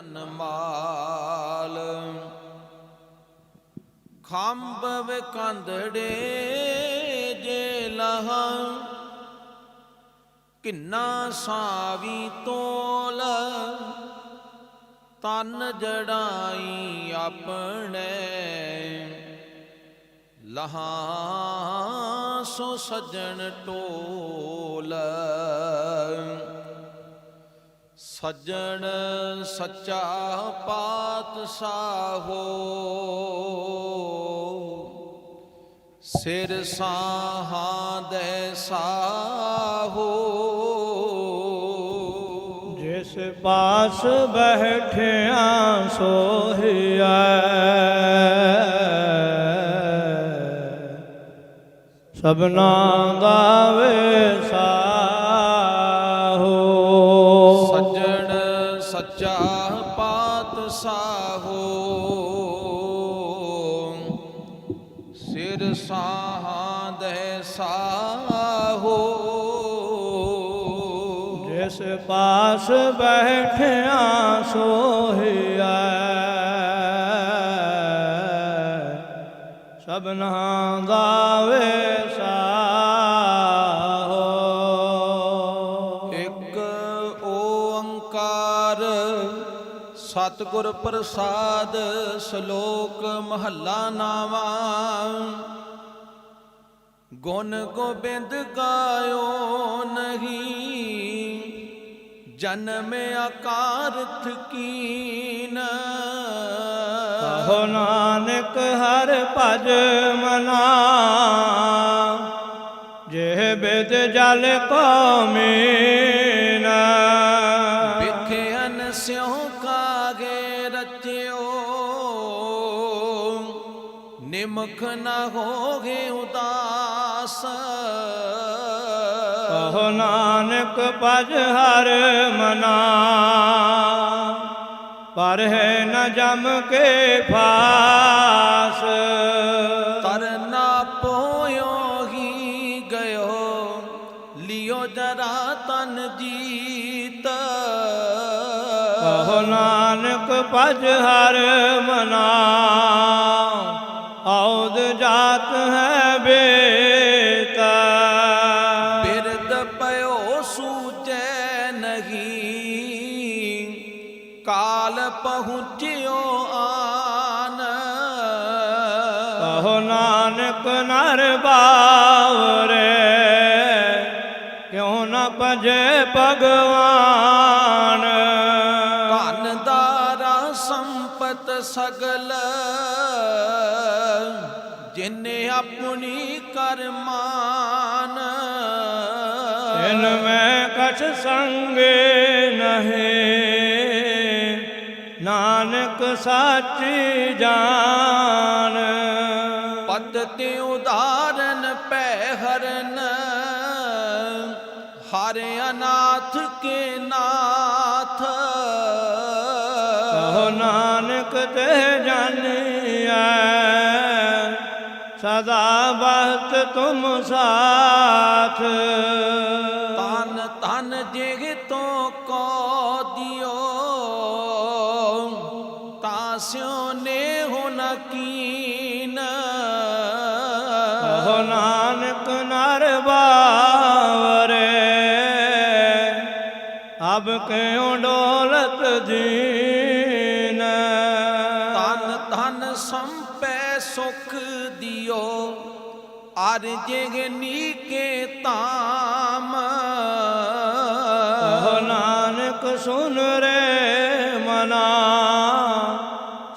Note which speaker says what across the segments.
Speaker 1: ਅਨਮਾਲ ਖੰਭ ਵਿਕੰਦੜੇ ਜੇ ਲਹ, ਕਿੰਨਾ ਸਾਵੀ ਤੋਲ। ਤਨ ਜੜਾਈ ਆਪਣੇ, ਲਹਾ ਸੋ ਸਜਣ ਟੋਲ ਸੱਜਣ ਸੱਚਾ ਪਾਤਸ਼ਾਹੋ। ਸਿਰ ਸਾਹਾਂ ਦੇ ਸਾਹੋ।
Speaker 2: ਜਿਸ ਪਾਸ ਬੈਠਿਆ ਸੋਹਿਆ। ਸਭਨਾ ਗਾਵੇ ਸਾਹੋ
Speaker 1: ਸੱਚਾ ਪਾਤਸ਼ਾਹੋ ਸਿਰ ਸਾਹਾਂ ਦੇ ਸਾਹੋ
Speaker 2: ਜਿਸ ਪਾਸ ਬੈਠਿਆ ਸੋਹੀਐ ਸਭਨਾ ਗਾਵੇ ਸਾਹੋ
Speaker 1: ਸਤਿਗੁਰ ਪ੍ਰਸਾਦ ਸ਼ਲੋਕ ਮਹੱਲਾ ਨਾਵਾ ਗੁਣ ਗੋਬਿੰਦ ਗਾਇਓ ਨਹੀਂ ਜਨਮ ਆਕਾਰਥ ਕੀਨ।
Speaker 2: ਕਹੋ ਨਾਨਕ ਹਰ ਭਜ ਮਨਾ ਜੇ ਬਿਦ ਜਲ ਕੋ ਮੀਨਾ।
Speaker 1: ਵਿਖਿਆਨ ਸਿਉ ਨਿਮਖ ਨ ਹੋਗੇ ਉਦਾਸ।
Speaker 2: ਕਹੋ ਨਾਨਕ ਭਜ ਹਰ ਮਨਾ। ਪਰ ਹੈ ਨ ਜਮ ਕੇ ਫਾਸ।
Speaker 1: ਤਰਨਾ ਪੋਇਓ ਹੀ ਗਇਓ। ਲਿਓ ਜਰਾ ਤਨ ਜੀਤ।
Speaker 2: ਕਹੋ ਨਾਨਕ ਭਜ ਹਰ ਮਨਾ। ਔਦ ਜਾਤ ਹੈ ਬੇਤਾ।
Speaker 1: ਬਿਰਦ ਪਇਓ ਸੂਜੈ ਨਹੀਂ ਕਾਲ ਪਹੁੰਚਿਓ ਆਨ।
Speaker 2: ਕਹੋ ਨਾਨਕ ਨਰ ਬਾਵਰੇ ਕਿਉ ਨ ਭਜੇ ਭਗਵਾਨ?
Speaker 1: ਸੰਪਤ ਸਗਲ ਜਿਨੇ ਆਪਣੀ ਕਰਮਾਨ
Speaker 2: ਇਨ ਮੈਂ ਕਛ ਸੰਗੇ ਨਹੀਂ ਨਾਨਕ ਸਾਚੀ ਜਾਨ।
Speaker 1: ਪਤ ਤੇ ਉਦਾਰਨ ਪੈ ਹਰਨ ਹਰ ਅਨਾਥ ਕੇ ਨਾਥ
Speaker 2: ਕਹੋ ਨਾਨਕ ਤੇ ਜਾਣੀਐ ਸਦਾ ਬਹਤ ਤੁਮ ਸਾਥ।
Speaker 1: ਤਨ ਤਨ ਜਿਗ ਤੋਂ ਕੋ ਦਿਓ ਤਾਸਿਓ ਨੇ ਹੁਨ ਕੀਨ।
Speaker 2: ਕਹੋ ਨਾਨਕ ਨਰ ਬਾਵਰੇ ਅਬ ਕਿਉ ਡੋਲਤ
Speaker 1: ਅਰ ਜਿਗ ਨੀਕੇ ਤਾਮ
Speaker 2: ਕਹੋ ਨਾਨਕ ਸੁਨ ਰੇ ਮਨਾ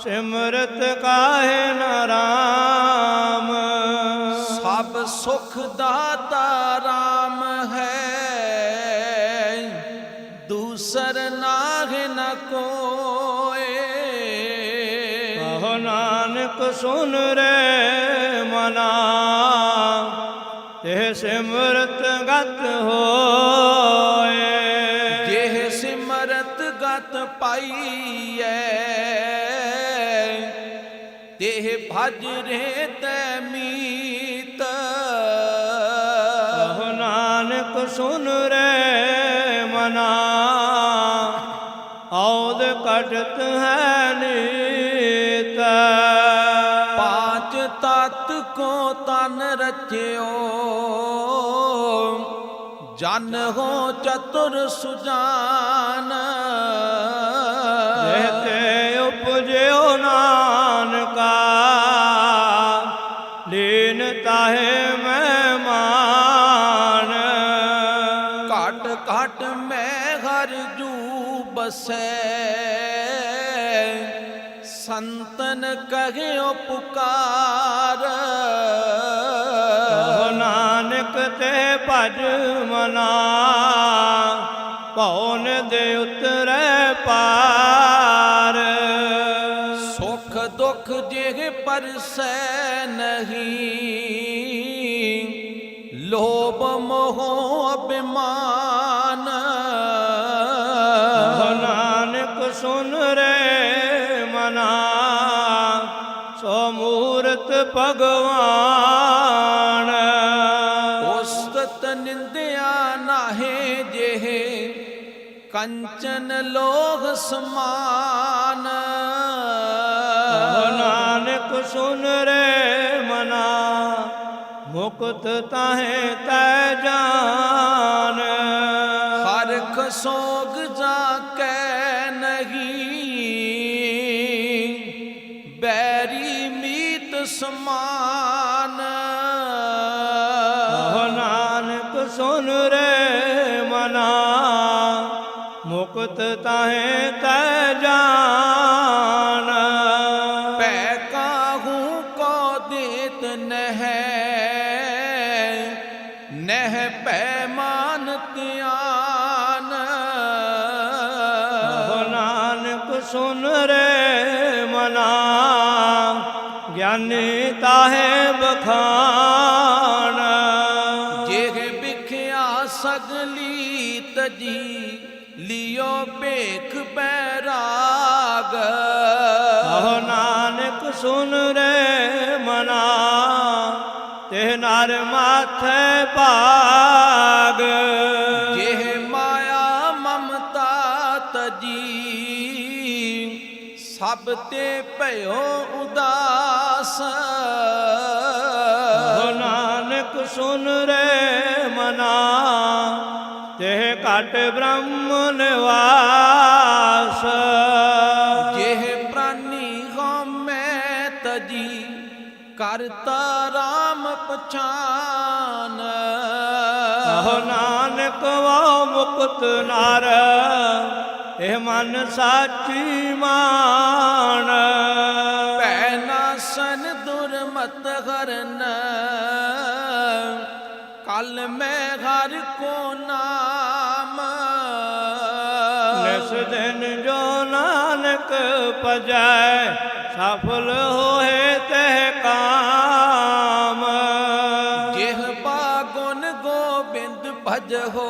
Speaker 2: ਸਿਮਰਤ ਕਾਹੇ ਨ ਰਾਮ।
Speaker 1: ਸਭ ਸੁਖ ਦਾਤਾ ਰਾਮ ਹੈ ਦੂਸਰ ਨਾਗ ਨ ਕੋਏ।
Speaker 2: ਕਹੋ ਨਾਨਕ ਸੁਨ ਰੇ ਮਨਾ ਤੇ ਸਿਮਰਤ ਗਤ ਹੋਏ।
Speaker 1: ਜਿਹ ਸਿਮਰਤ ਗਤ ਪਾਈਐ ਦੇਹ ਭਜ ਰੇ ਤੈ ਮੀਤ।
Speaker 2: ਕਹੋ ਨਾਨਕ ਸੁਨ ਰੇ ਮਨਾ ਔਦ ਕਟ ਅੰਮ੍ਰਿਤ ਹੈ
Speaker 1: ਰਚਿਓ ਜਨ ਹੋ ਚਤੁਰ ਸੁਜਾਨ।
Speaker 2: ਜਿਹਤੇ ਉਪਜਿਓ ਨਾਨਕਾ ਲੀਨ ਤਾਹੇ ਮਹਿਮਾਨ।
Speaker 1: ਘਟ ਘਟ ਮੈਂ ਹਰ ਜੂ ਬਸੈ ਸੰਤਨ ਕਹਿਓ ਪੁਕਾਰ
Speaker 2: ਨਾਨਕ ਤੇ ਭਜ ਮਨਾ ਪਉਨ ਦੇ ਉਤਰੈ ਪਾਰ।
Speaker 1: ਸੁਖ ਦੁਖ ਜਿਹ ਪਰਸੈ ਨਹੀਂ ਲੋਭ ਮੋਹ ਅਭਿਮਾਨ।
Speaker 2: ਨਾਨਕ ਸੁਨ ਰੇ ਮਨਾ ਸੋ ਮੂਰਤ ਭਗਵਾਨ।
Speaker 1: ਕੰਚਨ ਲੋਹ ਸਮਾਨ।
Speaker 2: ਨਾਨਕ ਸੁਨ ਰੇ ਮਨਾ ਮੁਕਤ ਤਾਹੇ ਤੈ ਜਾਨ।
Speaker 1: ਹਰਖ ਸੋਗ
Speaker 2: ਗਿਆਨੀ ਤਾਹੇ ਬਖਾਨ
Speaker 1: ਜਿਹ ਵਿਖਿਆ ਸਗਲੀ ਤਜੀ ਲਿਓ ਭੇਖ ਬੈਰਾਗ
Speaker 2: ਕਹੋ ਨਾਨਕ ਸੁਨ ਰੇ ਮਨਾ ਤੇ ਨਰ ਮਾਥੇ ਭਾਗ।
Speaker 1: ਜਿਹ ਸਭ ਤੇ ਭਇਓ ਉਦਾਸ।
Speaker 2: ਕਹੋ ਨਾਨਕ ਸੁਨ ਰੇ ਮਨਾ ਤੇ ਘਟ ਬ੍ਰਹਮ ਨਿਵਾਸ
Speaker 1: ਜਿਹ ਪ੍ਰਾਨੀ ਹਉਮੈ ਤਜੀ ਕਰਤਾ ਰਾਮ ਪਛਾਨ।
Speaker 2: ਕਹੋ ਨਾਨਕ ਵਾ ਮੁਕਤ ਨਰ ਇਹ ਮਨ ਸਾਚੀ ਮਾਨ
Speaker 1: ਭੈ ਨਾਸਨ ਦੁਰਮਤ ਹਰਨ। ਕਲ ਮੈਂ ਹਰ ਕੋ ਨਾਮ।
Speaker 2: ਨਿਸ ਦਿਨ ਜੋ ਨਾਨਕ ਪਜੈ ਸਫਲ ਹੋਏ ਤਹਿ ਕਾਮ।
Speaker 1: ਜਿਹ ਬਾਗੁਨ ਗੋਬਿੰਦ ਭਜ ਹੋ।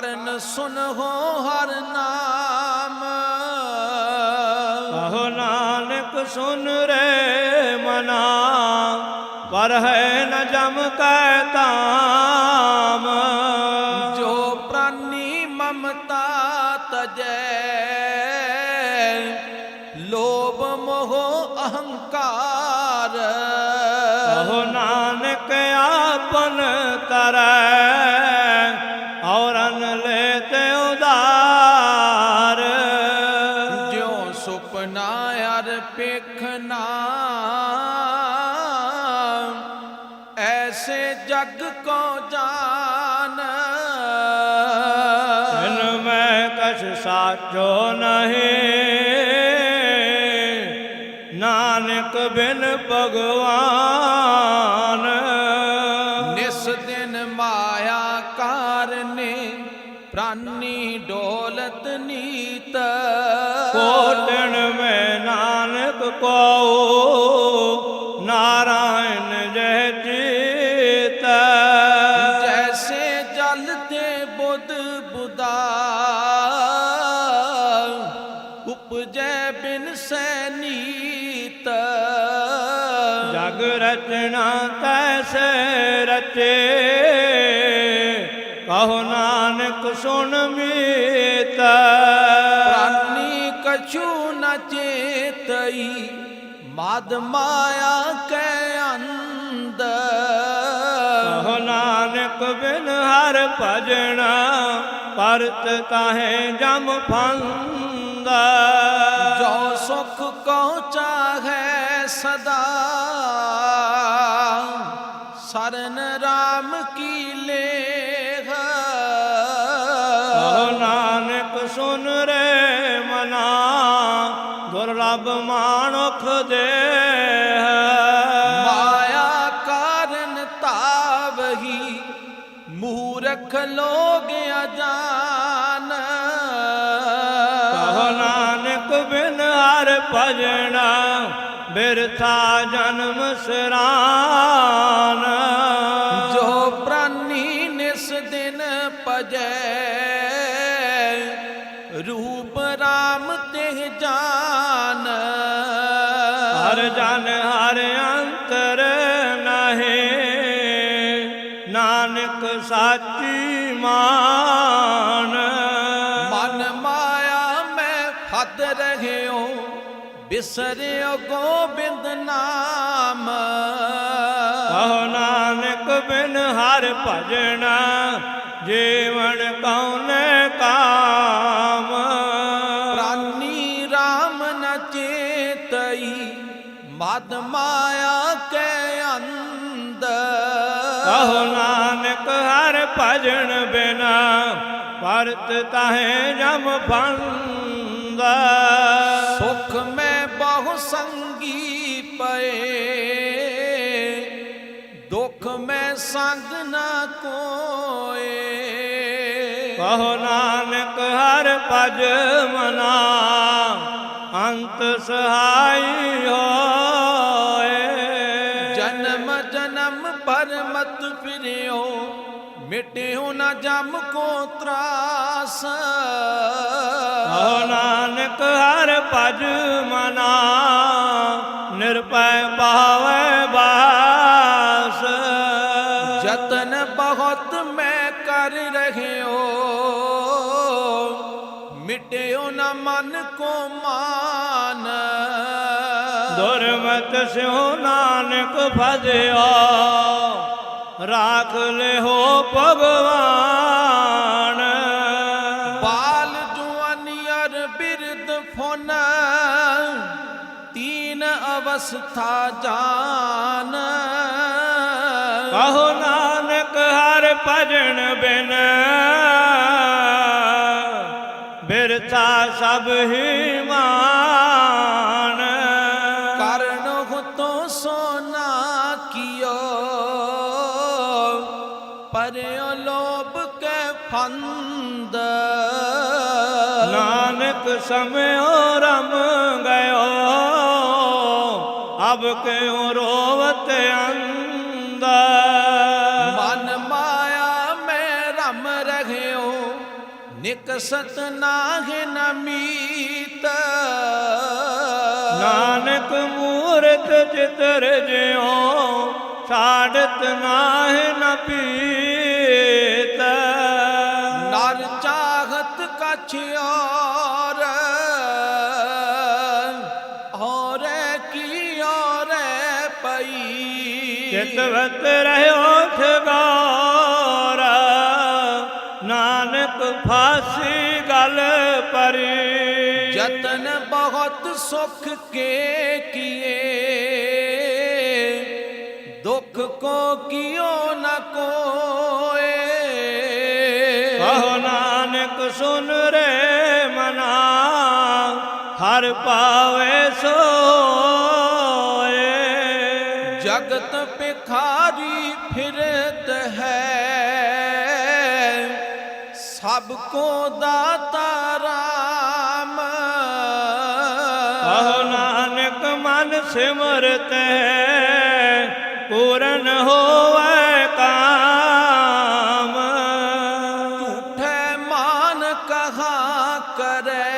Speaker 1: ਕਰਨ ਸੁਨ ਹੋ ਹਰ ਨਾਮ।
Speaker 2: ਕਹੋ ਨਾਨਕ ਸੁਨ ਰੇ ਮਨਾ, ਪਰ ਹੈ ਨ ਜਮ ਕੈ ਤਾਮ।
Speaker 1: ਅਰ ਪੇਖਨਾ ਐਸੇ ਜਗ ਕੋ ਜਾਨ।
Speaker 2: ਬਿਨ ਮੈਂ ਕਛ ਸਾਚੋ ਨਹੀਂ ਨਾਨਕ ਬਿਨ ਭਗਵਾਨ।
Speaker 1: ਬਿਨ ਸੈਨੀਤ।
Speaker 2: ਜਗ ਰਚਨਾ ਤੈਸੇ ਰਚੇ ਕਹੋ ਨਾਨਕ ਸੁਣ ਮੀਤ।
Speaker 1: ਕਛੂ ਨ ਚੇਤਈ ਮਦ ਮਾਇਆ ਕੈ ਅੰਦਰ
Speaker 2: ਕਹੋ ਨਾਨਕ ਬਿਨ ਹਰ ਭਜਣਾ ਪਰਤ ਤਾਹੇ ਜਮ ਫੰਦਾ
Speaker 1: ਜੋ ਸੁਖ ਕੋ ਚਾਹੈ ਸਦਾ। ਸਰਨ ਰਾਮ ਕੀ ਲੇਖ।
Speaker 2: ਕਹੋ ਨਾਨਕ ਸੁਨ ਰੇ ਮਨਾ ਦੁਰਲਭ ਮਾਨੁਖ ਦੇ
Speaker 1: ਮਾਇਆ ਕਾਰਨ ਤਾਵਹੀ ਮੂਰਖ ਲੋਗ
Speaker 2: ਹਰ ਭਜਣਾ ਬਿਰਥਾ ਜਨਮ ਸਰਾਨ।
Speaker 1: ਫਤ ਰਹਿਓ ਬਿਸਰਿਓ ਗੋਬਿੰਦ ਨਾਮ।
Speaker 2: ਕਹੋ ਨਾਨਕ ਬਿਨ ਹਰ ਭਜਣਾ ਜੀਵਨ ਕਉਨੇ ਕਾਮ।
Speaker 1: ਪ੍ਰਾਨੀ ਰਾਮ ਨ ਚੇਤਈ ਮਦ ਮਾਇਆ ਕੈ ਅੰਦਰ
Speaker 2: ਕਹੋ ਨਾਨਕ ਹਰ ਭਜਨ ਬਿਨਾ ਪਰਤ ਤਾਹੇ ਜਮ ਫੰਦਾ
Speaker 1: ਸੁਖ ਮੈਂ ਬਹੁ ਸੰਗੀ ਪਏ। ਦੁਖ ਮੈਂ ਸੰਗ ਨਾ ਕੋਏ।
Speaker 2: ਕਹੋ ਨਾਨਕ ਹਰ ਭਜ ਮਨਾ। ਅੰਤ ਸਹਾਈ ਹੋਏ
Speaker 1: ਮਿਟਿਓ ਨਾ ਜਮ ਕੋ ਤਰਾਸ।
Speaker 2: ਕਹੋ ਨਾਨਕ ਹਰ ਭਜ ਮਨਾ ਨਿਰਪੈ ਭਾਵੈ ਬਾਸ।
Speaker 1: ਜਤਨ ਬਹੁਤ ਮੈਂ ਕਰ ਰਹਿਓ ਮਿਟਿਓ ਨਾ ਮਨ ਕੋ ਮਾਨ।
Speaker 2: ਦੁਰਮਤ ਸਿਉ ਨਾਨਕ ਭਜਿਓ ਰਾਖ ਲਿਓ ਭਗਵਾਨ।
Speaker 1: ਬਾਲ ਜੁਆਨੀ ਅਰ ਬਿਰਦ ਫੋਨ ਤੀਨ ਅਵਸਥਾ ਜਾਨ।
Speaker 2: ਕਹੋ ਨਾਨਕ ਹਰ ਭਜਨ ਬਿਨ ਬਿਰਥਾ ਸਭ ਹੀ ਮਾਨ। ਨਾਨਕ ਸਮਿਓ ਰਮ ਗਇਓ ਅਬ ਕਿਉ ਰੋਵਤ ਅੰਦਰ?
Speaker 1: ਮਨ ਮਾਇਆ ਮੈਂ ਰਮ ਰਹਿਓ ਨਿਕਸਤ ਨਾਹਿ ਨਮੀਤ
Speaker 2: ਨਾਨਕ ਮੂਰਤ ਚਿਤਰ ਜਿਉ ਛਾੜਤ ਨਾਹਿ ਨ ਪੀਤ।
Speaker 1: ਨਰ ਚਾਹਤ ਕਛ
Speaker 2: ਚਿਤਵਤ ਰਹਿਓ ਠਗਾਰ ਨਾਨਕ ਫਾਸੀ ਗਲ ਪਰੀ।
Speaker 1: ਜਤਨ ਬਹੁਤ ਸੁਖ ਕੇ ਕੀਏ। ਦੁਖ ਕੋ ਕਿਓ ਨ ਕੋਏ।
Speaker 2: ਕਹੋ ਨਾਨਕ ਸੁਨ ਰੇ ਮਨਾ। ਹਰ ਪਾਵੇ ਸੋਏ।
Speaker 1: ਜਗਤ ਪਿਖਾਰੀ ਫਿਰਤ ਹੈ। ਸਭ ਕੋ ਦਾਤਾ ਰਾਮ।
Speaker 2: ਕਹੋ ਨਾਨਕ ਮਨ ਸਿਮਰਤ ਹੈ ਪੂਰਨ ਹੋਵੇ ਕਾਮ।
Speaker 1: ਝੂਠੇ ਮਾਨ ਕਹਾ ਕਰੇ।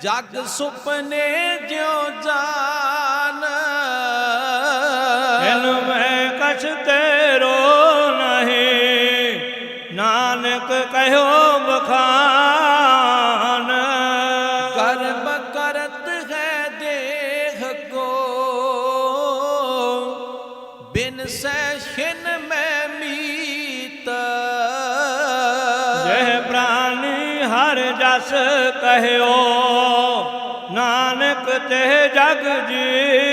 Speaker 1: ਜਗ ਸੁਪਨੇ ਜਿਉ ਜਾਨ
Speaker 2: કશ તેરો નહીં નાનક કહ્યો બખાન કર્મ કરત હૈ દેહ કો બિન સૈન મેં મીત
Speaker 1: જય પ્રાણી હર જસ કહ્યો ਨਾਨਕ ਤੇ ਜਗ ਜੀ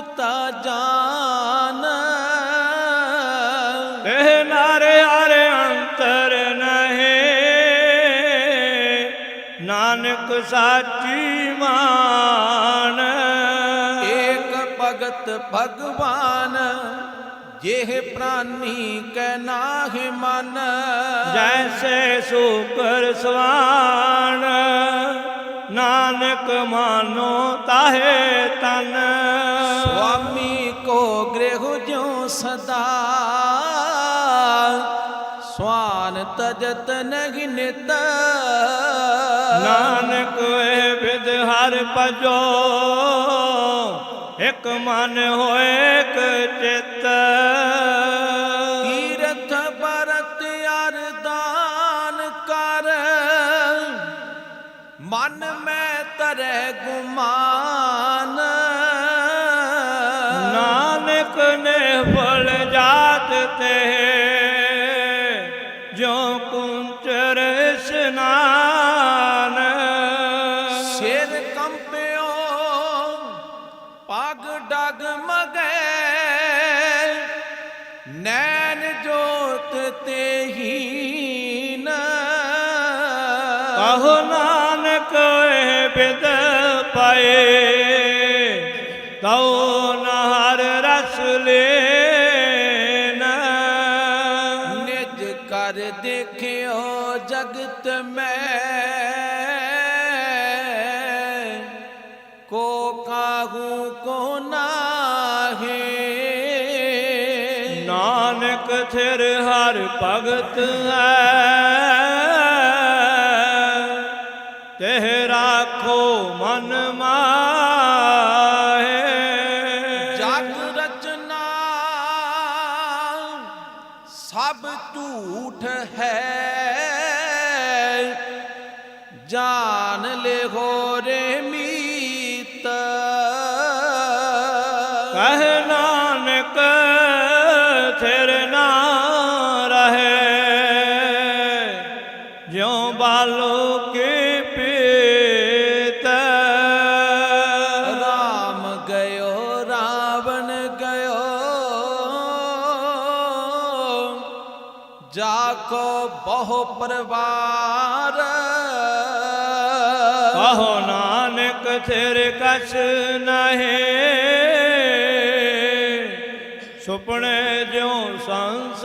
Speaker 1: ਮੁਕਤਾ ਜਾਨ।
Speaker 2: ਇਹ ਨਾਰੇ ਹਰੇ ਅੰਤਰ ਨਹੀਂ। ਨਾਨਕ ਸਾਚੀ ਮਾਨ।
Speaker 1: ਏਕ ਭਗਤ ਭਗਵਾਨ ਜਿਹ ਪ੍ਰਾਨੀ ਕੈ ਨਾਹਿ ਮਨ।
Speaker 2: ਜੈਸੇ ਸੂਕਰ ਸਵਾਨ। ਨਾਨਕ ਮਾਨੋ ਤਾਹੇ ਤਨ।
Speaker 1: ਸੁਆਮੀ ਕੋ ਗ੍ਰਹਿ ਜਿਉ ਸਦਾ। ਸਵਾਨ ਤਜਤ ਨਹਿ ਨਿਤ।
Speaker 2: ਨਾਨਕ ਇਹ ਵਿਦ ਹਰ ਭਜੋ ਇੱਕ ਮਨ ਹੋਏ ਇੱਕ ਚਿੱਤ। ਨਾਨਕ ਨੇ ਫਲ ਜਾਤ ਤੇ
Speaker 1: ਕੋ ਨਾਹੇ।
Speaker 2: ਨਾਨਕ ਥਿਰ ਹਰ ਭਗਤ ਹੈ।
Speaker 1: ਜਾ ਬਹੁ ਪਰਵਾਰ
Speaker 2: ਕਹੋ ਨਾਨਕ ਥਿਰ ਕਛ ਨਹੀਂ ਸੁਪਨੇ ਜਿਉ ਸੰਸਾਰ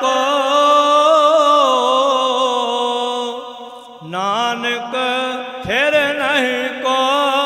Speaker 1: ਕੋ
Speaker 2: ਨਾਨਕ ਥਿਰ ਨਹੀਂ
Speaker 1: ਕੋ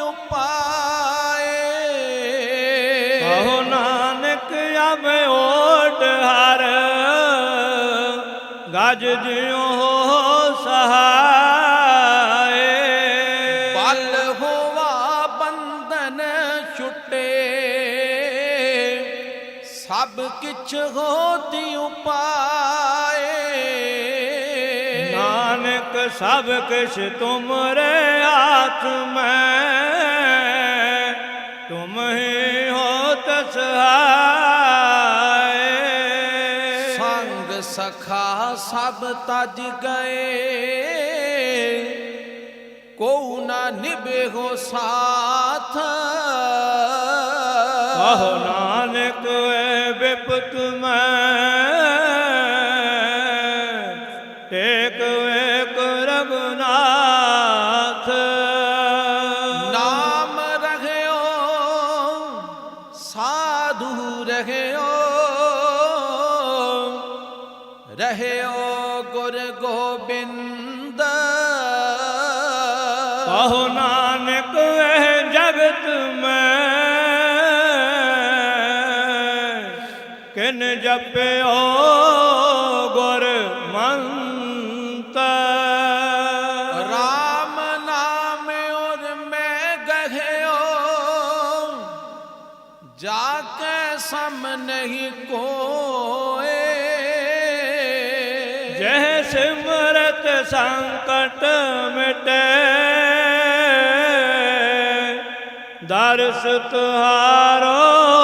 Speaker 1: ਉਪਾਏ।
Speaker 2: ਕਹੋ ਨਾਨਕ ਅਬ ਓਟ ਹਰ। ਗਜ ਜਿਉ ਹੋ ਸਹਾਏ।
Speaker 1: ਬਲ ਹੋਵਾ ਬੰਧਨ ਛੁਟੇ। ਸਭ ਕਿਛ ਹੋਤੀ ਉਪਾਏ।
Speaker 2: ਸਭ ਕਿਛ ਤੁਮਰੇ ਹਾਥ ਮੈਂ। ਤੁਮ ਹੀ ਹੋ ਤਸਹਾਏ
Speaker 1: ਸੰਗ ਸਖਾ ਸਭ ਤਜ ਗਏ। ਕੋ ਨਾ ਨਿਭੇਹੋ ਸਾਥ।
Speaker 2: ਆਹੋ ਨਾਨਕ ਏ ਬਿਪਤ ਮੈਂ।
Speaker 1: ਜਾ ਕੇ ਸਮ ਨਹੀਂ ਕੋਏ।
Speaker 2: ਜਹ ਸਿਮਰਤ ਸੰਕਟ ਮਿਟੇ ਦਰਸ ਤੁਹਾਰੋ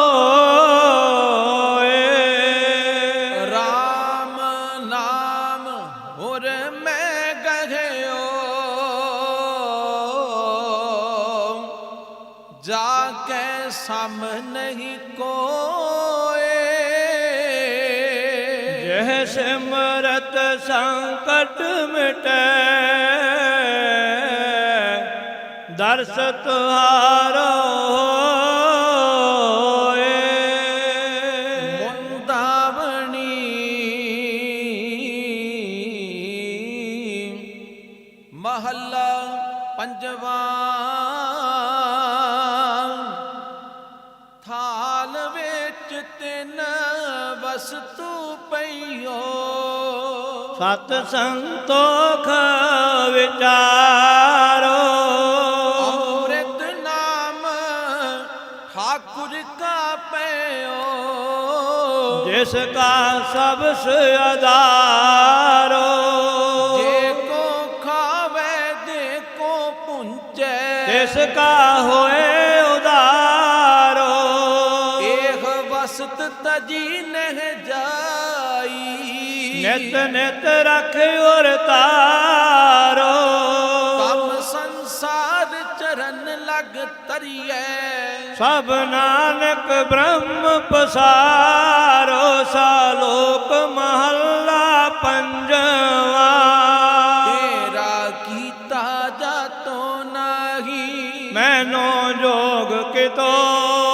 Speaker 2: ਸੰਕਟ ਮਿਟੈ। ਦਰਸ ਤੁਹਾਰੋ ਸਤ ਸੰਤੋਖ ਵਿਚਾਰੋ।
Speaker 1: ਅੰਮ੍ਰਿਤ ਨਾਮ ਠਾਕੁਰ ਕਾ ਪਇਓ
Speaker 2: ਜਿਸ ਕਾ ਸਭ ਆਧਾਰੋ
Speaker 1: ਜੇ ਕੋ ਖਾਵੇ ਦੇ ਕੋ ਪੁੰਚੈ।
Speaker 2: ਤਿਸ ਕਾ ਹੋਏ ਨਿਤ ਨਿਤ ਰਖ ਉਰ ਤਾਰੋ।
Speaker 1: ਤਮ ਸੰਸਾਰ ਚਰਨ ਲਗ ਤਰੀਐ।
Speaker 2: ਸਭ ਨਾਨਕ ਬ੍ਰਹਮ ਪਸਾਰੋ ਸਾਲੋਕ ਮਹੱਲਾ ਪੰਜਵਾ।
Speaker 1: ਤੇਰਾ ਕੀਤਾ ਜਾਤੋ ਨਾਹੀ।
Speaker 2: ਮੈਨੋ ਜੋਗ ਕਿਤੋਈ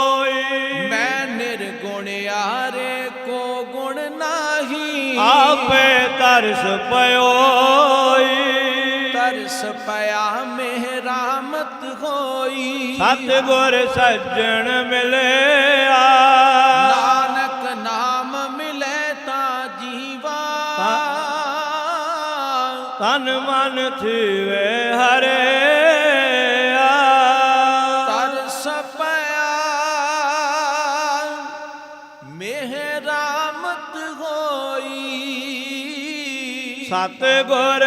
Speaker 2: ਆਪੇ ਤਰਸ ਪਇਓਈ।
Speaker 1: ਤਰਸ ਪਿਆ ਮਿਹਰਾਮਤ ਹੋਈ।
Speaker 2: ਸਤ ਗੁਰ ਸੱਜਣ ਮਿਲਿਆ।
Speaker 1: ਨਾਨਕ ਨਾਮ ਮਿਲੇ ਤਾਂ ਜੀਵਾ।
Speaker 2: ਤਨ ਮਨ ਥੀਵੇ ਹਰੇ। ਸਤ ਗੁਰ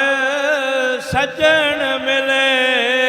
Speaker 2: ਸੱਜਣ ਮਿਲਿਆ